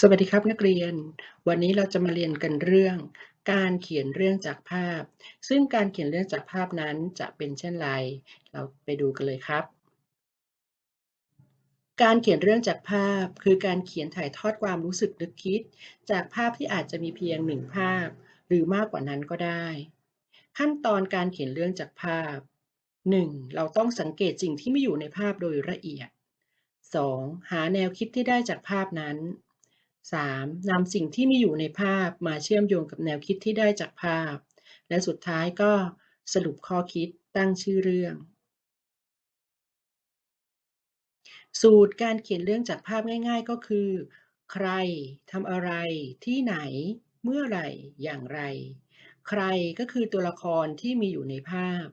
สวัสดีครับนักเรียน วันนี้เราจะมาเรียนกันเรื่อง การเขียนเรื่องจากภาพ ซึ่งการเขียนเรื่องจากภาพนั้นจะเป็นเช่นไร เราไปดูกันเลยครับ การเขียนเรื่องจากภาพ คือการเขียนถ่ายทอดความรู้สึกนึกคิด จากภาพที่อาจจะมีเพียงหนึ่งภาพ หรือมากกว่านั้นก็ได้ ขั้นตอนการเขียนเรื่องจากภาพ 1. เราต้องสังเกตสิ่งที่ไม่อยู่ในภาพโดยละเอียด 2. หาแนวคิดที่ได้จากภาพนั้น 3. นำสิ่งที่มีอยู่ในภาพมาเชื่อมโยงกับแนวคิดที่ได้จากภาพ และสุดท้ายก็สรุปข้อคิดตั้งชื่อเรื่อง สูตรการเขียนเรื่องจากภาพง่าย ๆ ก็คือ ใครทำอะไร ที่ไหน เมื่อไหร่ อย่างไร ใครก็คือตัวละครที่มีอยู่ในภาพ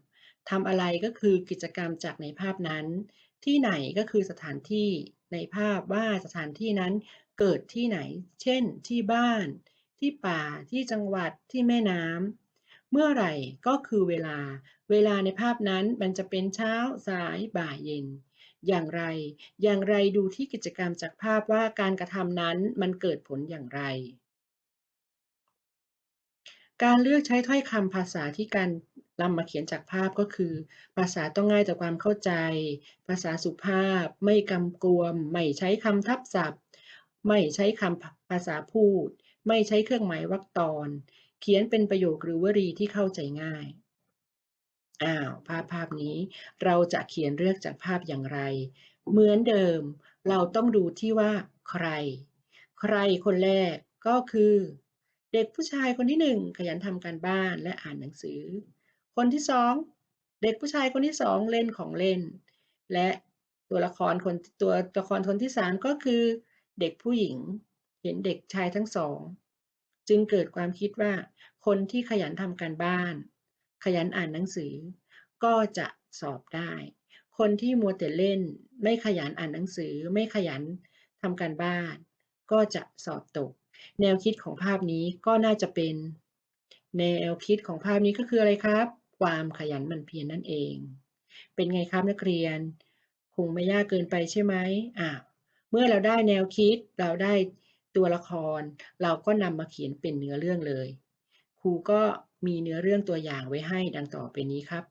ทำอะไรก็คือกิจกรรมจากในภาพนั้น ที่ไหนก็คือสถานที่ในภาพว่าสถานที่นั้นเกิดที่ไหน เช่น ที่บ้าน ที่ป่า ที่จังหวัด ที่แม่น้ำ เมื่อไหร่ก็คือเวลา เวลาในภาพนั้นมันจะเป็นเช้า สาย บ่าย เย็น อย่างไร อย่างไรดูที่กิจกรรมจากภาพว่าการกระทำนั้นมันเกิดผลอย่างไรการเลือกใช้ถ้อยคำภาษาที่การ นำมาเขียนจากภาพก็คือ ภาษาต้องง่ายต่อความเข้าใจ ภาษาสุภาพ ไม่กำกวม ไม่ใช้คำทับศัพท์ ไม่ใช้คำภาษาพูด ไม่ใช้เครื่องหมายวรรคตอน เขียนเป็นประโยคหรือวลีที่เข้าใจง่ายอ้าวภาพภาพนี้เราจะเขียนเรื่องจากภาพอย่างไร เหมือนเดิม เราต้องดูที่ว่า ใคร ใครคนแรกก็คือ เด็กผู้ชายคนที่หนึ่งขยันทำการบ้านและอ่านหนังสือ คนที่สองเด็กผู้ชายคนที่สองเล่นของเล่น และตัวละครคนตัวละครคนที่สามก็คือ เด็กผู้หญิง เห็นเด็กชายทั้งสอง จึงเกิดความคิดว่า คนที่ขยันทำการบ้าน ขยันอ่านหนังสือ ก็จะสอบได้ คนที่มัวแต่เล่น ไม่ขยันอ่านหนังสือ ไม่ขยันทำการบ้าน ก็จะสอบตก แนวคิดของภาพนี้ก็น่าจะเป็น แนวคิดของภาพนี้ก็คืออะไรครับ ความขยันหมั่นเพียรนนั่นเอง เป็นไงครับนักเรียน คงไม่ยากเกินไปใช่ไหมอ่าเมื่อเราได้แนวคิดเราได้ตัวละคร เราก็นำมาเขียนเป็นเนื้อเรื่องเลย ครูก็มีเนื้อเรื่องตัวอย่างไว้ให้ดังต่อไปนี้ครับ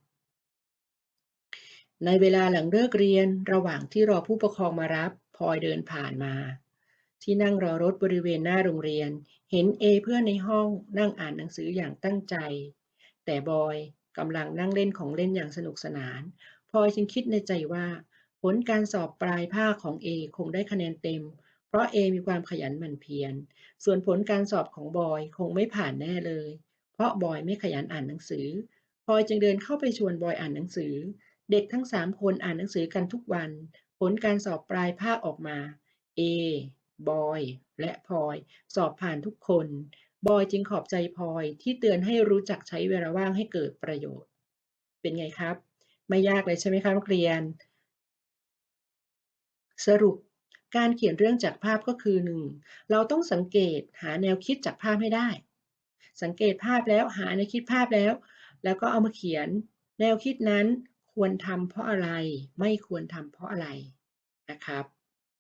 ในเวลาหลังเลิกเรียนระหว่างที่รอผู้ปกครองมารับพลอยเดินผ่านมา ที่นั่งรอรถบริเวณหน้าโรงเรียน เห็นเอเพื่อนในห้องนั่งอ่านหนังสืออย่างตั้งใจ แต่บอย กำลังนั่งเล่นของเล่นอย่างสนุกสนาน พลอยจึงคิดในใจว่า ผลการสอบปลายภาคของ A คงได้คะแนนเต็ม เพราะ A มีความขยันหมั่นเพียร ส่วนผลการสอบของบอยคงไม่ผ่านแน่เลย เพราะบอยไม่ขยันอ่านหนังสือ พลอยจึงเดินเข้าไปชวนบอยอ่านหนังสือ เด็กทั้งสามคนอ่านหนังสือกันทุกวัน ผลการสอบปลายภาคออกมา A บอย และพลอย สอบผ่านทุกคน บอยจึงขอบใจพลอยที่เตือนให้รู้จักใช้เวลาว่างให้เกิดประโยชน์ เป็นไงครับ ไม่ยากเลยใช่ไหมครับนักเรียน สรุปการเขียนเรื่องจากภาพก็คือ 1. เราต้องสังเกตหาแนวคิดจากภาพให้ได้ สังเกตภาพแล้วหาแนวคิดภาพแล้ว แล้วก็เอามาเขียน แนวคิดนั้นควรทำเพราะอะไร ไม่ควรทำเพราะอะไรนะครับ